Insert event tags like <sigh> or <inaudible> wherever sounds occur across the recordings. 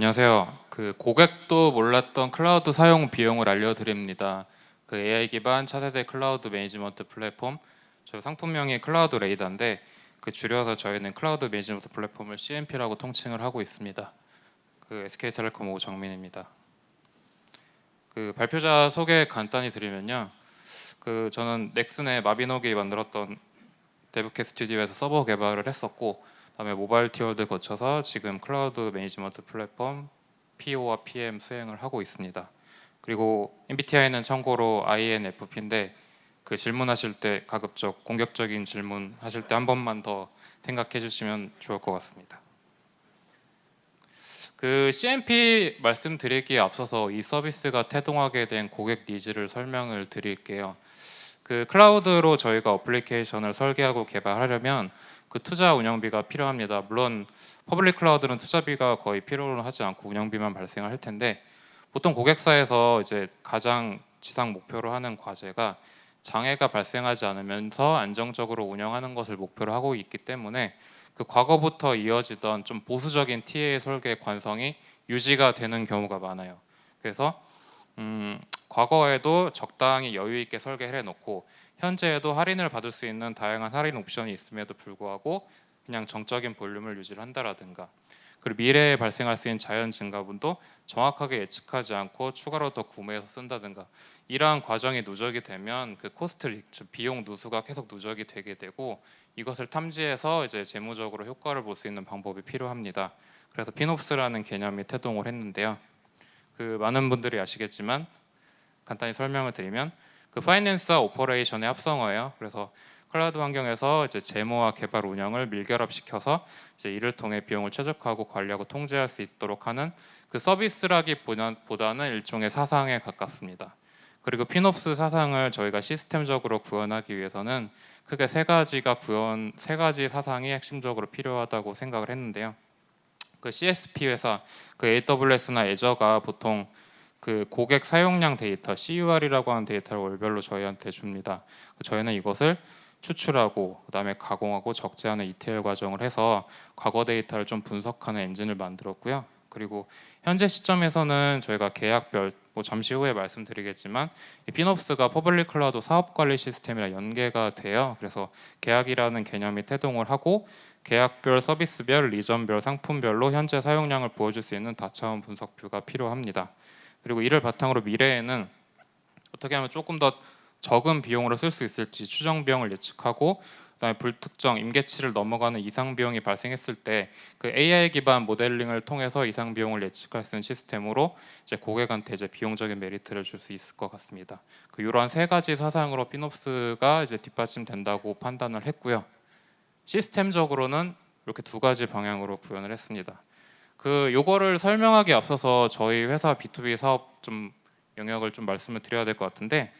안녕하세요. 그 고객도 몰랐던 클라우드 사용 비용을 알려드립니다. 그 AI 기반 차세대 클라우드 매니지먼트 플랫폼 저희 상품명이 클라우드 레이더인데 그 줄여서 저희는 클라우드 매니지먼트 플랫폼을 CMP라고 통칭을 하고 있습니다. 그 SK텔레콤 오정민입니다. 그 발표자 소개 간단히 드리면요. 그 저는 넥슨의 마비노기 만들었던 데브캣 스튜디오에서 서버 개발을 했었고 그 다음에 모바일 티어드 거쳐서 지금 클라우드 매니지먼트 플랫폼 PO와 PM 수행을 하고 있습니다. 그리고 MBTI는 참고로 INFP인데 그 질문하실 때 가급적 공격적인 질문 하실 때 한 번만 더 생각해 주시면 좋을 것 같습니다. 그 CMP 말씀드리기에 앞서서 이 서비스가 태동하게 된 고객 니즈를 설명을 드릴게요. 그 클라우드로 저희가 어플리케이션을 설계하고 개발하려면 그 투자 운영비가 필요합니다. 물론 퍼블릭 클라우드는 투자비가 거의 필요로 하지 않고 운영비만 발생을 할 텐데 보통 고객사에서 이제 가장 지상 목표로 하는 과제가 장애가 발생하지 않으면서 안정적으로 운영하는 것을 목표로 하고 있기 때문에 그 과거부터 이어지던 좀 보수적인 TA 설계 관성이 유지가 되는 경우가 많아요. 그래서 음, 과거에도 적당히 여유 있게 설계를 해놓고 현재에도 할인을 받을 수 있는 다양한 할인 옵션이 있음에도 불구하고 그냥 정적인 볼륨을 유지를 한다라든가 그리고 미래에 발생할 수 있는 자연 증가분도 정확하게 예측하지 않고 추가로 더 구매해서 쓴다든가 이러한 과정이 누적이 되면 그 코스트 비용 누수가 계속 누적이 되게 되고 이것을 탐지해서 이제 재무적으로 효과를 볼 수 있는 방법이 필요합니다. 그래서 피노프스라는 개념이 태동을 했는데요. 그 많은 분들이 아시겠지만 간단히 설명을 드리면 그 파이낸스와 오퍼레이션의 합성어예요. 그래서 클라우드 환경에서 이제 재무와 개발 운영을 밀결합시켜서 이제 이를 통해 비용을 최적화하고 관리하고 통제할 수 있도록 하는 그 서비스라기보다는 일종의 사상에 가깝습니다. 그리고 피노프스 사상을 저희가 시스템적으로 구현하기 위해서는 크게 세 가지가 구현 세 가지 사상이 핵심적으로 필요하다고 생각을 했는데요. 그 CSP 회사, 그 AWS나 애저가 보통 그 고객 사용량 데이터 CUR이라고 하는 데이터를 월별로 저희한테 줍니다. 저희는 이것을 추출하고 그다음에 가공하고 적재하는 ETL 과정을 해서 과거 데이터를 좀 분석하는 엔진을 만들었고요. 그리고 현재 시점에서는 저희가 계약별 뭐 잠시 후에 말씀드리겠지만 이 피노프스가 퍼블릭 클라우드 사업 관리 시스템이랑 연계가 돼요. 그래서 계약이라는 개념이 태동을 하고 계약별, 서비스별, 리전별, 상품별로 현재 사용량을 보여줄 수 있는 다차원 분석 뷰가 필요합니다. 그리고 이를 바탕으로 미래에는 어떻게 하면 조금 더 적은 비용으로 쓸 수 있을지 추정 비용을 예측하고 그다음에 불특정 임계치를 넘어가는 이상 비용이 발생했을 때 그 AI 기반 모델링을 통해서 이상 비용을 예측할 수 있는 시스템으로 이제 고객한테 이제 비용적인 메리트를 줄 수 있을 것 같습니다. 그 이러한 세 가지 사상으로 피노프스가 이제 뒷받침된다고 판단을 했고요. 시스템적으로는 이렇게 두 가지 방향으로 구현을 했습니다. 그 요거를 설명하기 앞서서 저희 회사 B2B 사업 좀 영역을 좀 말씀을 드려야 될 것 같은데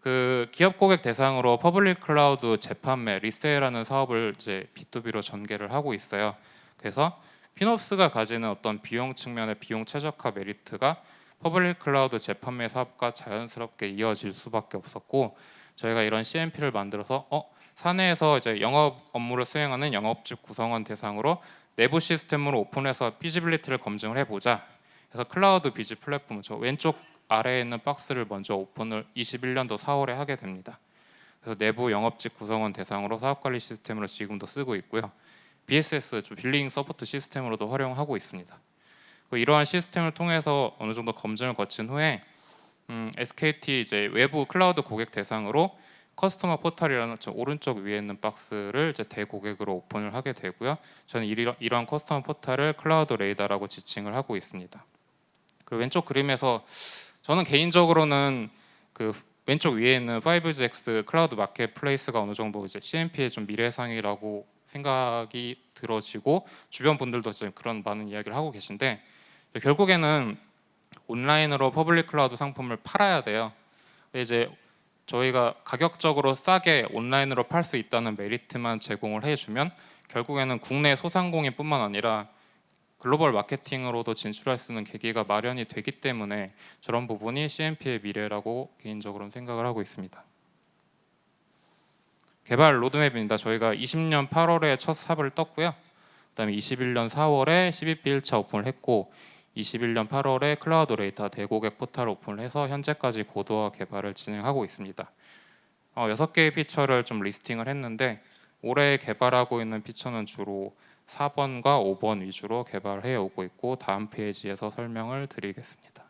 그 기업 고객 대상으로 퍼블릭 클라우드 재판매 리세일하는 사업을 이제 B2B로 전개를 하고 있어요. 그래서 피노프스가 가지는 어떤 비용 측면의 비용 최적화 메리트가 퍼블릭 클라우드 재판매 사업과 자연스럽게 이어질 수밖에 없었고 저희가 이런 CMP를 만들어서 어 사내에서 이제 영업 업무를 수행하는 영업직 구성원 대상으로 내부 시스템으로 오픈해서 피지빌리티를 검증을 해보자. 그래서 클라우드 비즈 플랫폼 저 왼쪽 아래에 있는 박스를 먼저 오픈을 21년도 4월에 하게 됩니다. 그래서 내부 영업직 구성원 대상으로 사업 관리 시스템으로 지금도 쓰고 있고요. BSS 좀 빌링 서포트 시스템으로도 활용하고 있습니다. 그 이러한 시스템을 통해서 어느 정도 검증을 거친 후에 음, SKT 이제 외부 클라우드 고객 대상으로 커스터머 포털이라는 저 오른쪽 위에 있는 박스를 이제 대고객으로 오픈을 하게 되고요. 저는 이러, 이러한 커스터머 포털을 클라우드 레이더라고 지칭을 하고 있습니다. 그 왼쪽 그림에서 저는 개인적으로는 그 왼쪽 위에 있는 5GX 클라우드 마켓플레이스가 어느 정도 이제 CMP의 좀 미래상이라고 생각이 들어지고 주변 분들도 지금 그런 많은 이야기를 하고 계신데 결국에는 온라인으로 퍼블릭 클라우드 상품을 팔아야 돼요. 근데 이제 저희가 가격적으로 싸게 온라인으로 팔 수 있다는 메리트만 제공을 해주면 결국에는 국내 소상공인뿐만 아니라 글로벌 마케팅으로도 진출할 수 있는 계기가 마련이 되기 때문에 저런 부분이 CMP의 미래라고 개인적으로는 생각을 하고 있습니다. 개발 로드맵입니다. 저희가 20년 8월에 첫 삽을 떴고요. 그다음에 21년 4월에 12비 1차 오픈을 했고 21년 8월에 클라우드 레이터 대고객 포탈 오픈을 해서 현재까지 고도화 개발을 진행하고 있습니다. 어, 6개의 피처를 좀 리스팅을 했는데 올해 개발하고 있는 피처는 주로 4번과 5번 위주로 개발해 오고 있고 다음 페이지에서 설명을 드리겠습니다.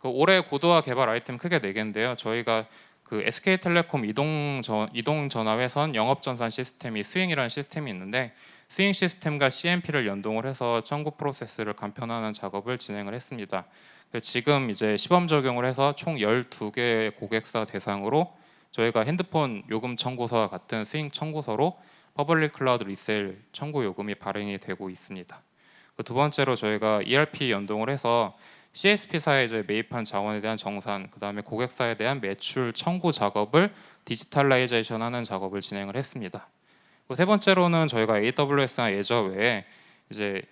그 올해 고도화 개발 아이템 크게 4개인데요. 저희가 그 SK텔레콤 이동 전 이동 전화 회선 영업 전산 시스템이 스윙이라는 시스템이 있는데 스윙 시스템과 CMP를 연동을 해서 청구 프로세스를 간편화하는 작업을 진행을 했습니다. 그 지금 이제 시범 적용을 해서 총 12개의 고객사 대상으로 저희가 핸드폰 요금 청구서와 같은 스윙 청구서로 퍼블릭 클라우드 리셀 청구 요금이 발행이 되고 있습니다. 그두 번째로 저희가 ERP 연동을 해서 CSP사에 이제 매입한 자원에 대한 정산, 그 다음에 고객사에 대한 매출 청구 작업을 디지털라이제이션하는 작업을 진행을 했습니다. 세 번째로는 저희가 AWS나 예저 외에 이제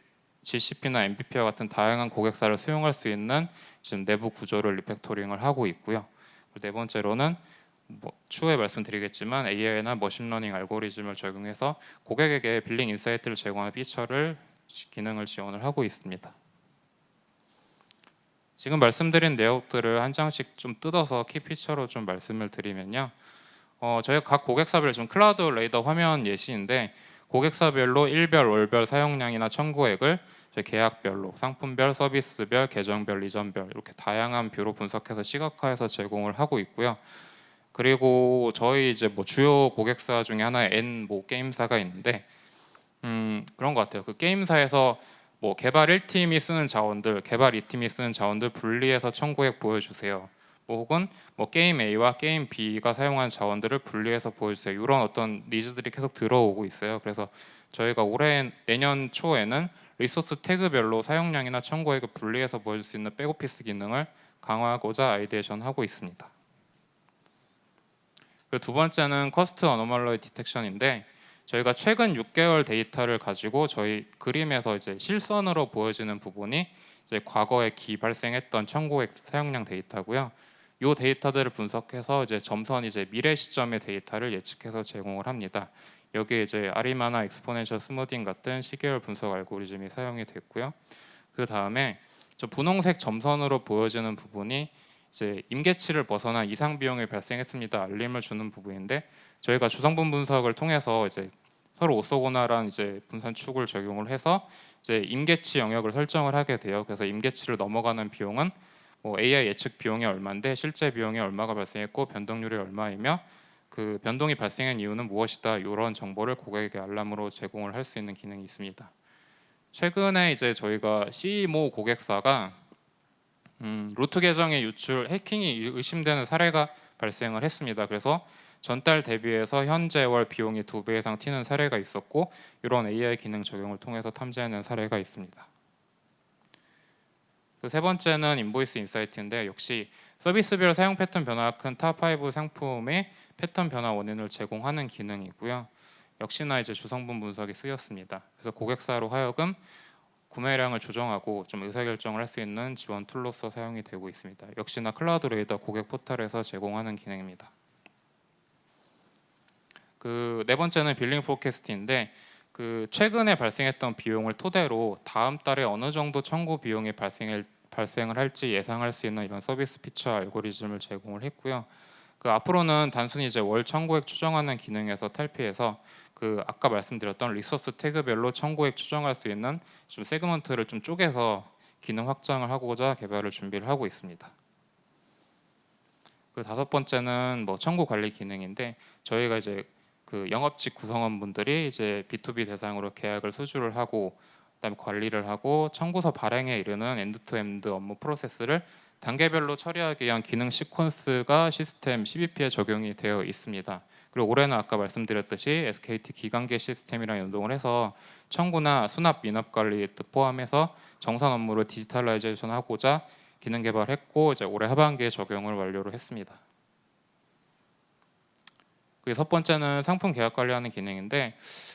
GCP나 MVP와 같은 다양한 고객사를 수용할 수 있는 지금 내부 구조를 리팩토링을 하고 있고요. 네 번째로는 뭐 추후에 말씀드리겠지만 AI나 머신러닝 알고리즘을 적용해서 고객에게 빌링 인사이트를 제공하는 피처를 기능을 지원을 하고 있습니다. 지금 말씀드린 내용들을 한 장씩 좀 뜯어서 키 피처로 좀 말씀을 드리면요. 어, 저희 각 고객사별 지금 클라우드 레이더 화면 예시인데 고객사별로 일별, 월별 사용량이나 청구액을 계약별로 상품별, 서비스별, 계정별, 리전별 이렇게 다양한 뷰로 분석해서 시각화해서 제공을 하고 있고요. 그리고 저희 이제 뭐 주요 고객사 중에 하나의 N 뭐 게임사가 있는데 음, 그런 것 같아요. 그 게임사에서 뭐 개발 1팀이 쓰는 자원들, 개발 2팀이 쓰는 자원들 분리해서 청구액 보여주세요. 뭐 혹은 뭐 게임 A와 게임 B가 사용한 자원들을 분리해서 보여주세요. 이런 어떤 니즈들이 계속 들어오고 있어요. 그래서 저희가 올해 내년 초에는 리소스 태그별로 사용량이나 청구액을 분리해서 보여줄 수 있는 백오피스 기능을 강화하고자 아이디에이션 하고 있습니다. 그두 번째는 커스트 어노멀러이 디텍션인데 저희가 최근 6개월 데이터를 가지고 저희 그림에서 이제 실선으로 보여지는 부분이 이제 과거에 기 발생했던 청구액 사용량 데이터고요. 이 데이터들을 분석해서 이제 점선 이제 미래 시점의 데이터를 예측해서 제공을 합니다. 여기에 이제 아리마나 엑스포넨셜 스무딩 같은 시계열 분석 알고리즘이 사용이 됐고요. 그 다음에 저 분홍색 점선으로 보여지는 부분이 이제 임계치를 벗어나 이상 비용이 발생했습니다. 알림을 주는 부분인데 저희가 주성분 분석을 통해서 이제 서로 오소고나란 이제 분산 축을 적용을 해서 이제 임계치 영역을 설정을 하게 돼요. 그래서 임계치를 넘어가는 비용은 뭐 AI 예측 비용이 얼마인데 실제 비용이 얼마가 발생했고 변동률이 얼마이며 그 변동이 발생한 이유는 무엇이다 이런 정보를 고객에게 알람으로 제공을 할 수 있는 기능이 있습니다. 최근에 이제 저희가 CMO 고객사가 음, 루트 계정의 유출 해킹이 의심되는 사례가 발생을 했습니다. 그래서 전달 대비해서 현재 월 비용이 두 배 이상 튀는 사례가 있었고 이런 AI 기능 적용을 통해서 탐지해낸 사례가 있습니다. 그세 번째는 인보이스 인사이트인데 역시 서비스별 사용 패턴 변화가 큰 탑5 상품의 패턴 변화 원인을 제공하는 기능이고요. 역시나 이제 주성분 분석이 쓰였습니다. 그래서 고객사로 하여금 구매량을 조정하고 좀 의사결정을 할 수 있는 지원 툴로서 사용이 되고 있습니다. 역시나 클라우드 레이더 고객 포털에서 제공하는 기능입니다. 그 네 번째는 빌링 포캐스트인데 그 최근에 발생했던 비용을 토대로 다음 달에 어느 정도 청구 비용이 발생할 발생을 할지 예상할 수 있는 이런 서비스 피처 알고리즘을 제공을 했고요. 그 앞으로는 단순히 이제 월 청구액 추정하는 기능에서 탈피해서 그 아까 말씀드렸던 리소스 태그별로 청구액 추정할 수 있는 좀 세그먼트를 좀 쪼개서 기능 확장을 하고자 개발을 준비를 하고 있습니다. 그 다섯 번째는 뭐 청구 관리 기능인데 저희가 이제 그 영업직 구성원분들이 이제 B2B 대상으로 계약을 수주를 하고 그다음에 관리를 하고 청구서 발행에 이르는 엔드투엔드 업무 프로세스를 단계별로 처리하기 위한 기능 시퀀스가 시스템 CBP에 적용이 되어 있습니다. 그리고 올해는 아까 말씀드렸듯이 SKT 기관계 시스템이랑 연동을 해서 청구나 수납 미납 관리 등 포함해서 정산 업무를 디지털라이제이션 하고자 기능 개발했고 이제 올해 하반기에 적용을 완료를 했습니다. 그첫 번째는 상품 계약 관리하는 기능인데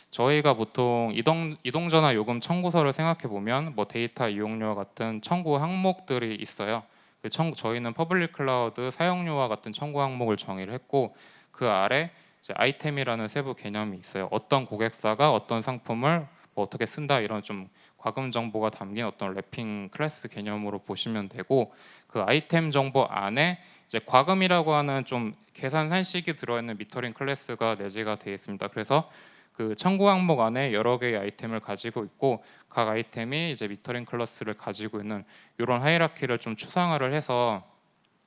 저희가 보통 이동 이동 전화 요금 청구서를 생각해 보면 뭐 데이터 이용료 같은 청구 항목들이 있어요. 그 청, 저희는 퍼블릭 클라우드 사용료와 같은 청구 항목을 정의를 했고 그 아래 아이템이라는 세부 개념이 있어요. 어떤 고객사가 어떤 상품을 뭐 어떻게 쓴다 이런 좀 과금 정보가 담긴 어떤 래핑 클래스 개념으로 보시면 되고 그 아이템 정보 안에 이제 과금이라고 하는 좀 계산 산식이 들어있는 미터링 클래스가 내재가 되어 있습니다. 그래서 그 청구 항목 안에 여러 개의 아이템을 가지고 있고 각 아이템이 이제 미터링 클래스를 가지고 있는 이런 하이라키를 좀 추상화를 해서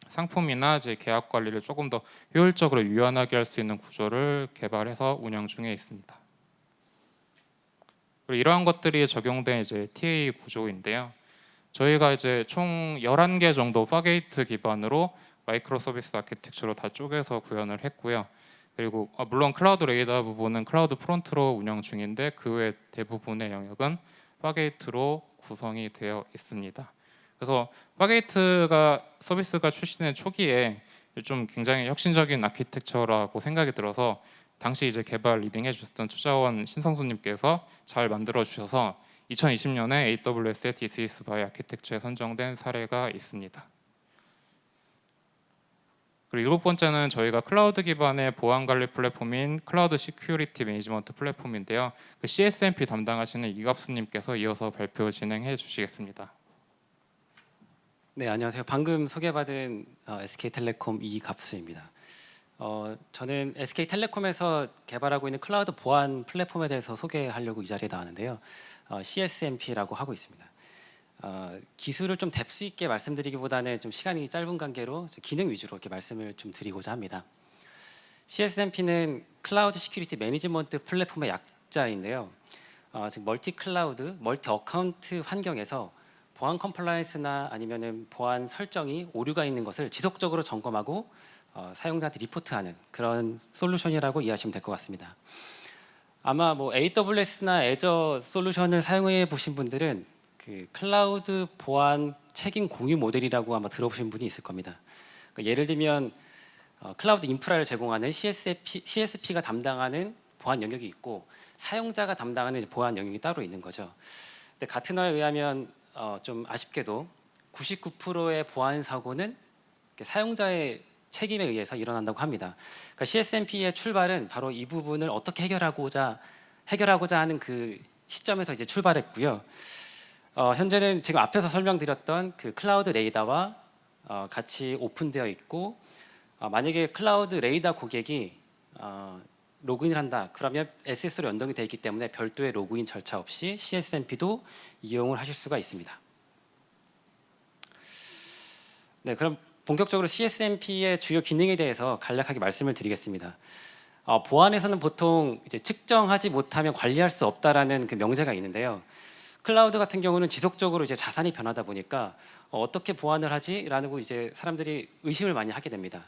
상품이나 이제 계약 관리를 조금 더 효율적으로 유연하게 할 수 있는 구조를 개발해서 운영 중에 있습니다. 그리고 이러한 것들이 적용된 이제 TA 구조인데요. 저희가 이제 총 11개 정도 파게이트 기반으로 마이크로 서비스 아키텍처로 다 쪼개서 구현을 했고요. 그리고 아, 물론 클라우드 레이더 부분은 클라우드 프론트로 운영 중인데 그 외 대부분의 영역은 파게이트로 구성이 되어 있습니다. 그래서 파게이트가 서비스가 출시된 초기에 좀 굉장히 혁신적인 아키텍처라고 생각이 들어서 당시 이제 개발 리딩해 주셨던 투자원 신성수님께서 잘 만들어 주셔서 2020년에 AWS의 by 아키텍처에 선정된 사례가 있습니다. 그리고 일곱 번째는 저희가 클라우드 기반의 보안 관리 플랫폼인 클라우드 시큐리티 매니지먼트 플랫폼인데요. 그 CSMP 담당하시는 이갑수님께서 이어서 발표 진행해 주시겠습니다. 네, 안녕하세요. 방금 소개받은 어, SK텔레콤 이갑수입니다. 어, 저는 SK텔레콤에서 개발하고 있는 클라우드 보안 플랫폼에 대해서 소개하려고 이 자리에 나왔는데요. 어, CSMP라고 하고 있습니다. 어, 기술을 좀 뎁스 있게 말씀드리기보다는 좀 시간이 짧은 관계로 좀 기능 위주로 이렇게 말씀을 좀 드리고자 합니다. CSMP는 클라우드 시큐리티 매니지먼트 플랫폼의 약자인데요. 어, 즉 멀티 클라우드, 멀티 어카운트 환경에서 보안 컴플라이언스나 아니면은 보안 설정이 오류가 있는 것을 지속적으로 점검하고 어, 사용자한테 리포트하는 그런 솔루션이라고 이해하시면 될 것 같습니다. 아마 뭐 AWS나 애저 솔루션을 사용해 보신 분들은 그 클라우드 보안 책임 공유 모델이라고 아마 들어보신 분이 있을 겁니다. 그러니까 예를 들면 어, 클라우드 인프라를 제공하는 CSP, CSP가 담당하는 보안 영역이 있고 사용자가 담당하는 보안 영역이 따로 있는 거죠. 근데 가트너에 의하면 어, 좀 아쉽게도 99%의 보안 사고는 사용자의 책임에 의해서 일어난다고 합니다. 그러니까 CSMP의 출발은 바로 이 부분을 어떻게 해결하고자 해결하고자 하는 그 시점에서 이제 출발했고요. 어, 현재는 지금 앞에서 설명드렸던 그 클라우드 레이더와 어, 같이 오픈되어 있고 어, 만약에 클라우드 레이더 고객이 어, 로그인을 한다. 그러면 SS로 연동이 되어 있기 때문에 별도의 로그인 절차 없이 CSMP도 이용을 하실 수가 있습니다. 네, 그럼 본격적으로 CSMP의 주요 기능에 대해서 간략하게 말씀을 드리겠습니다. 어, 보안에서는 보통 이제 측정하지 못하면 관리할 수 없다라는 그 명제가 있는데요. 클라우드 같은 경우는 지속적으로 이제 자산이 변하다 보니까 어, 어떻게 보안을 하지라는 거 이제 사람들이 의심을 많이 하게 됩니다.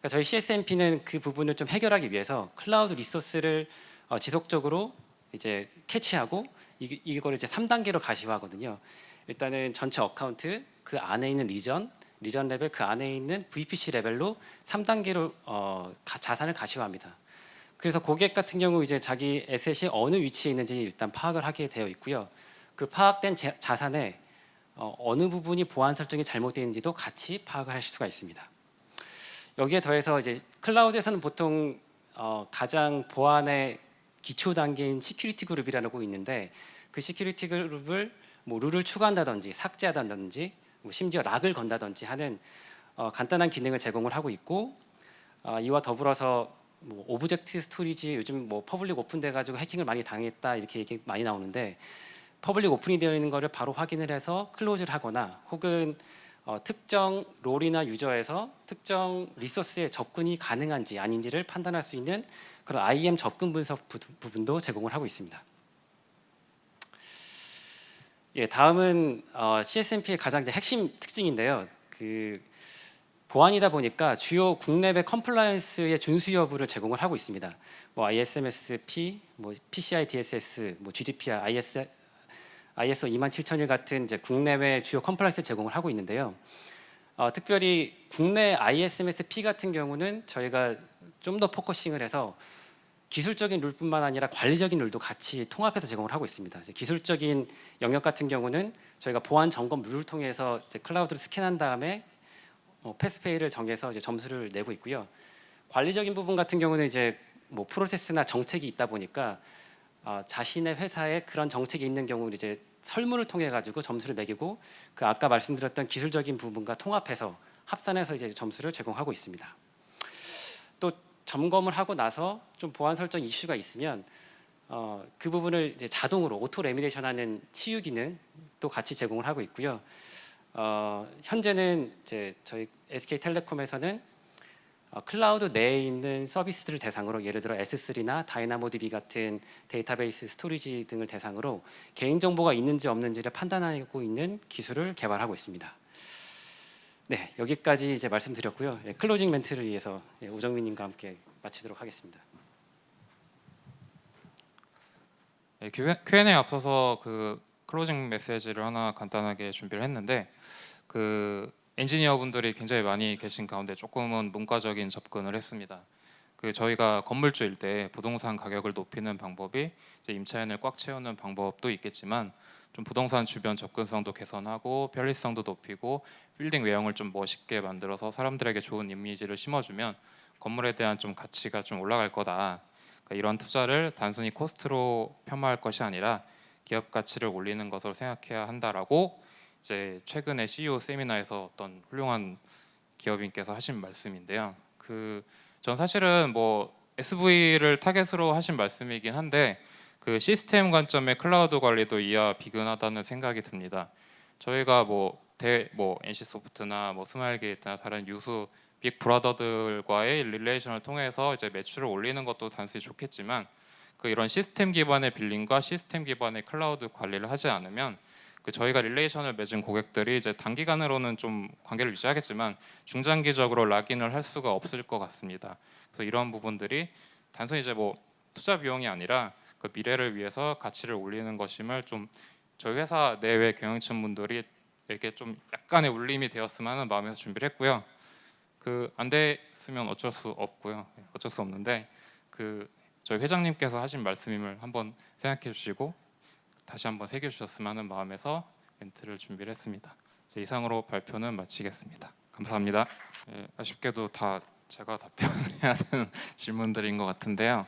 그러니까 저희 CSMP는 그 부분을 좀 해결하기 위해서 클라우드 리소스를 어, 지속적으로 이제 캐치하고 이, 이걸 이제 3단계로 가시화하거든요. 일단은 전체 어카운트 그 안에 있는 리전 리전 레벨 그 안에 있는 VPC 레벨로 3단계로 어, 가, 자산을 가시화합니다. 그래서 고객 같은 경우 이제 자기 에셋이 어느 위치에 있는지 일단 파악을 하게 되어 있고요. 그 파악된 제, 자산에 어, 어느 부분이 보안 설정이 잘못되어 있는지도 같이 파악을 하실 수가 있습니다. 여기에 더해서 이제 클라우드에서는 보통 어, 가장 보안의 기초 단계인 시큐리티 그룹이라는 거 있는데 그 시큐리티 그룹을 뭐 룰을 추가한다든지 삭제하다든지 뭐 심지어 락을 건다든지 하는 어, 간단한 기능을 제공을 하고 있고 어, 이와 더불어서 뭐 오브젝트 스토리지 요즘 뭐 퍼블릭 오픈돼 가지고 해킹을 많이 당했다 이렇게 얘기 많이 나오는데 퍼블릭 오픈이 되어 있는 거를 바로 확인을 해서 클로즈를 하거나 혹은 어, 특정 롤이나 유저에서 특정 리소스에 접근이 가능한지 아닌지를 판단할 수 있는 그런 IAM 접근 분석 부, 부분도 제공을 하고 있습니다. 예, 다음은 어, CSMP의 가장 핵심 특징인데요. 그 보안이다 보니까 주요 국내배 컴플라이언스의 준수 여부를 제공을 하고 있습니다. 뭐 ISMS-P, 뭐 PCI DSS, 뭐 GDPR, IS, ISO 27001 같은 이제 국내외 주요 컴플라이언스 제공을 하고 있는데요. 어, 특별히 국내 ISMS-P 같은 경우는 저희가 좀 더 포커싱을 해서 기술적인 룰뿐만 아니라 관리적인 룰도 같이 통합해서 제공을 하고 있습니다. 기술적인 영역 같은 경우는 저희가 보안 점검 룰을 통해서 클라우드를 스캔한 다음에 어, 패스페이를 정해서 점수를 내고 있고요. 관리적인 부분 같은 경우는 이제 뭐 프로세스나 정책이 있다 보니까 어, 자신의 회사에 그런 정책이 있는 경우는 이제 설문을 통해 가지고 점수를 매기고 그 아까 말씀드렸던 기술적인 부분과 통합해서 합산해서 이제 점수를 제공하고 있습니다. 또 점검을 하고 나서 좀 보안 설정 이슈가 있으면 어, 그 부분을 이제 자동으로 오토 레미네이션하는 치유 기능 또 같이 제공을 하고 있고요. 어, 현재는 이제 저희 SK텔레콤에서는 어, 클라우드 내에 있는 서비스들을 대상으로 예를 들어 S3나 다이나모DB 같은 데이터베이스 스토리지 등을 대상으로 개인 정보가 있는지 없는지를 판단하고 있는 기술을 개발하고 있습니다. 네, 여기까지 이제 말씀드렸고요. 예, 클로징 멘트를 위해서 예, 오정민 님과 함께 마치도록 하겠습니다. 네, Q&A 앞서서 그 클로징 메시지를 하나 간단하게 준비를 했는데 그 엔지니어 분들이 굉장히 많이 계신 가운데 조금은 문과적인 접근을 했습니다. 그 저희가 건물주일 때 부동산 가격을 높이는 방법이 임차인을 꽉 채우는 방법도 있겠지만 좀 부동산 주변 접근성도 개선하고 편리성도 높이고 빌딩 외형을 좀 멋있게 만들어서 사람들에게 좋은 이미지를 심어주면 건물에 대한 좀 가치가 좀 올라갈 거다. 그러니까 이런 투자를 단순히 코스트로 폄하할 것이 아니라 기업 가치를 올리는 것으로 생각해야 한다라고 이제 최근에 CEO 세미나에서 어떤 훌륭한 기업인께서 하신 말씀인데요. 그 전 사실은 뭐 SV를 타겟으로 하신 말씀이긴 한데 그 시스템 관점의 클라우드 관리도 이와 비근하다는 생각이 듭니다. 저희가 뭐 대뭐 NC 소프트나 뭐 스마일 게이트나 다른 유수 빅 브라더들과의 릴레이션을 통해서 이제 매출을 올리는 것도 단순히 좋겠지만 그 이런 시스템 기반의 빌링과 시스템 기반의 클라우드 관리를 하지 않으면 그 저희가 릴레이션을 맺은 고객들이 이제 단기간으로는 좀 관계를 유지하겠지만 중장기적으로 락인을 할 수가 없을 것 같습니다. 그래서 이런 부분들이 단순히 이제 뭐 투자 비용이 아니라 그 미래를 위해서 가치를 올리는 것임을 좀 저희 회사 내외 경영층 분들이 이렇게 좀 약간의 울림이 되었으면 하는 마음에서 준비를 했고요. 그 안 됐으면 어쩔 수 없고요. 어쩔 수 없는데 그 저희 회장님께서 하신 말씀임을 한번 생각해 주시고 다시 한번 새겨 주셨으면 하는 마음에서 멘트를 준비를 했습니다. 이상으로 발표는 마치겠습니다. 감사합니다. 예, 아쉽게도 다 제가 답변해야 <laughs> 되는 질문들인 것 같은데요.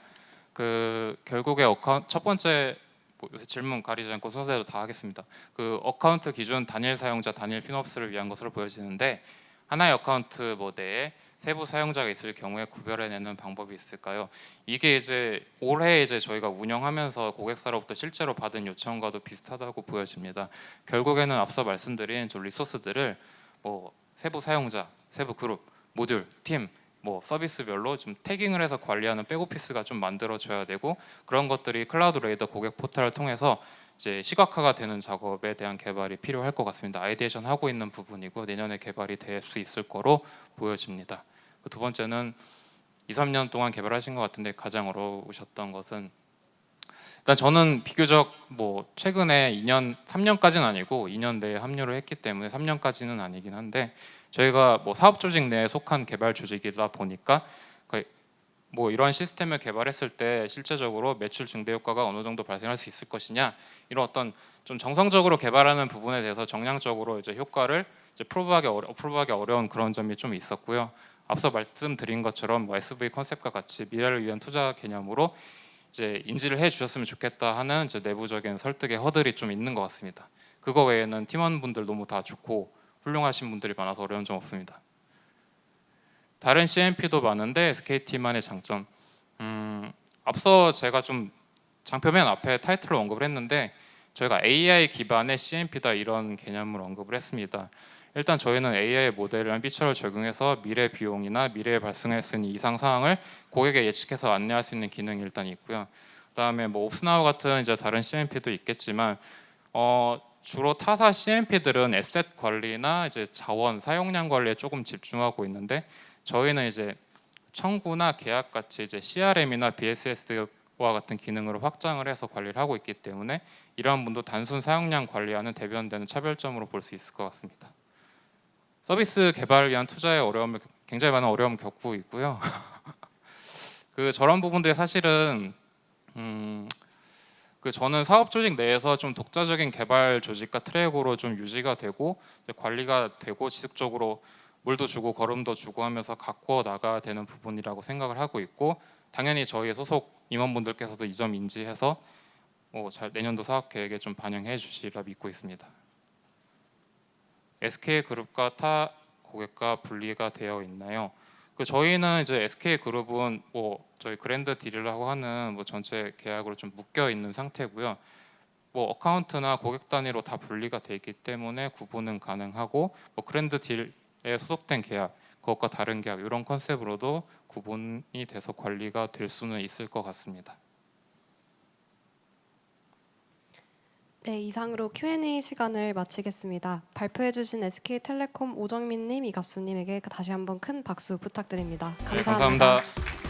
그 결국에 어카운트 첫 번째 뭐 요새 질문 가리지 않고 순서대로 다 하겠습니다. 그 어카운트 기준 단일 사용자 단일 핀업스를 위한 것으로 보여지는데 하나의 어카운트 뭐 내에 세부 사용자가 있을 경우에 구별해내는 방법이 있을까요? 이게 이제 올해 이제 저희가 운영하면서 고객사로부터 실제로 받은 요청과도 비슷하다고 보여집니다. 결국에는 앞서 말씀드린 저 리소스들을 뭐 세부 사용자, 세부 그룹, 모듈, 팀, 뭐 서비스별로 좀 태깅을 해서 관리하는 백오피스가 좀 만들어져야 되고 그런 것들이 클라우드 레이더 고객 포털을 통해서 이제 시각화가 되는 작업에 대한 개발이 필요할 것 같습니다. 아이디에이션 하고 있는 부분이고 내년에 개발이 될 수 있을 거로 보여집니다. 그두 번째는 2, 3년 동안 개발하신 것 같은데 가장 어려우셨던 것은 일단 저는 비교적 뭐 최근에 2년, 3년까지는 아니고 2년 내에 합류를 했기 때문에 3년까지는 아니긴 한데 저희가 뭐 사업 조직 내에 속한 개발 조직이다 보니까 뭐 이런 시스템을 개발했을 때 실제적으로 매출 증대 효과가 어느 정도 발생할 수 있을 것이냐 이런 어떤 좀 정성적으로 개발하는 부분에 대해서 정량적으로 이제 효과를 이제 프로브하기 어려, 프로브하기 어려운 그런 점이 좀 있었고요. 앞서 말씀드린 것처럼 뭐 SV 컨셉과 같이 미래를 위한 투자 개념으로 이제 인지를 해 주셨으면 좋겠다 하는 이제 내부적인 설득의 허들이 좀 있는 것 같습니다. 그거 외에는 팀원분들 너무 다 좋고 훌륭하신 분들이 많아서 어려운 점 없습니다. 다른 CMP도 많은데 SKT만의 장점. 음, 앞서 제가 좀 장표면 앞에 타이틀을 언급을 했는데 저희가 AI 기반의 CMP다 이런 개념을 언급을 했습니다. 일단 저희는 AI 모델이랑 피처를 적용해서 미래 비용이나 미래에 발생할 수 있는 이상 상황을 고객에 예측해서 안내할 수 있는 기능이 일단 있고요. 그다음에 뭐 옵스나우 같은 이제 다른 CMP도 있겠지만 어, 주로 타사 CMP들은 에셋 관리나 이제 자원 사용량 관리에 조금 집중하고 있는데 저희는 이제 청구나 계약 같이 이제 CRM이나 BSS와 같은 기능으로 확장을 해서 관리를 하고 있기 때문에 이러한 분도 단순 사용량 관리와는 대변되는 차별점으로 볼 수 있을 것 같습니다. 서비스 개발을 위한 투자의 어려움을 굉장히 많은 어려움 겪고 있고요. <laughs> 그 저런 부분들이 사실은 음, 그 저는 사업 조직 내에서 좀 독자적인 개발 조직과 트랙으로 좀 유지가 되고 관리가 되고 지속적으로 물도 주고 걸음도 주고 하면서 가꾸어 나가야 되는 부분이라고 생각을 하고 있고 당연히 저희 소속 임원분들께서도 이 점 인지해서 어, 잘 내년도 사업 계획에 좀 반영해 주시리라 믿고 있습니다. SK 그룹과 타 고객과 분리가 되어 있나요? 그 저희는 이제 SK 그룹은 뭐 저희 그랜드 딜이라고 하는 뭐 전체 계약으로 좀 묶여 있는 상태고요. 뭐 어카운트나 고객 단위로 다 분리가 돼 있기 때문에 구분은 가능하고 뭐 그랜드 딜에 소속된 계약 그것과 다른 계약 이런 컨셉으로도 구분이 돼서 관리가 될 수는 있을 것 같습니다. 네, 이상으로 Q&A 시간을 마치겠습니다. 발표해주신 SK텔레콤 오정민님, 이가수님에게 다시 한번 큰 박수 부탁드립니다 네, 감사합니다. 감사합니다.